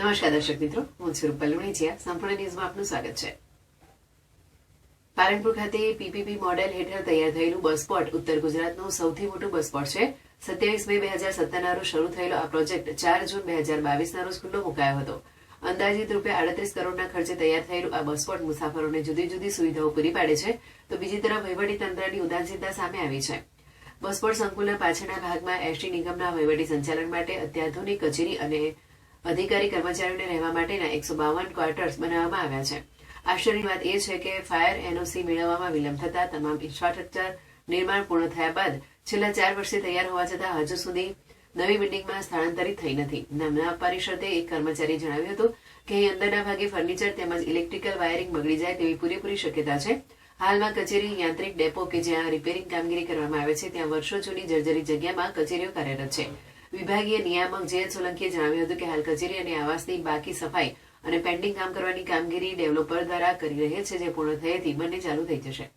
નમસ્કાર દર્શક મિત્રો, હું છું રૂપલ સંપૂર્ણ ન્યૂઝમાં આપનું સ્વાગત છે. પાલનપુર ખાતે પીપીપી મોડેલ હેઠળ તૈયાર થયેલું બસ ઉત્તર ગુજરાતનું સૌથી મોટું બસ છે. સત્યાવીસ મે બે હજાર સત્તરના રોજ શરૂ થયેલો આ પ્રોજેક્ટ ચાર જૂન બે હજાર બાવીસના રોજ ખુલ્લો મુકાયો હતો. અંદાજિત રૂપે આડત્રીસ કરોડના ખર્ચે તૈયાર થયેલું આ બસ સ્પોટ મુસાફરોને જુદી જુદી સુવિધાઓ પૂરી પાડે છે. તો બીજી તરફ વહીવટી તંત્રની ઉદાસીનતા સામે આવી છે. બસપોર્ટ સંકુલના પાછળના ભાગમાં એસટી નિગમના વહીવટી સંચાલન માટે અત્યાધુનિક કચેરી અને અધિકારી કર્મચારીઓને રહેવા માટેના એકસો બાવન ક્વાર્ટર્સ બનાવવામાં આવ્યા છે. આશ્ચર્યની વાત એ છે કે ફાયર એનઓસી મેળવવામાં વિલંબ થતા તમામ ઇન્ફ્રાસ્ટ્રક્ચર નિર્માણ પૂર્ણ થયા બાદ છેલ્લા ચાર વર્ષથી તૈયાર હોવા છતાં હજુ સુધી નવી બિલ્ડિંગમાં સ્થળાંતરિત થઈ નથી. નામના પરિષદે એક કર્મચારીએ જણાવ્યું હતું કે અંદરના ભાગે ફર્નિચર તેમજ ઇલેક્ટ્રિકલ વાયરિંગ બગડી જાય તેવી પૂરેપૂરી શક્યતા છે. હાલમાં કચેરી, યાંત્રિક ડેપો કે જ્યાં રિપેરિંગ કામગીરી કરવામાં આવે છે, ત્યાં વર્ષો જૂની જર્જરી જગ્યામાં કચેરીઓ કાર્યરત છે. વિભાગીય નિયામક જે સોલંકીએ જણાવ્યું હતું કે હાલ કચેરી અને આવાસની બાકી સફાઈ અને પેન્ડિંગ કામ કરવાની કામગીરી ડેવલપર દ્વારા કરી રહે છે, જે પૂર્ણ થયેથી બંને ચાલુ થઈ જશે.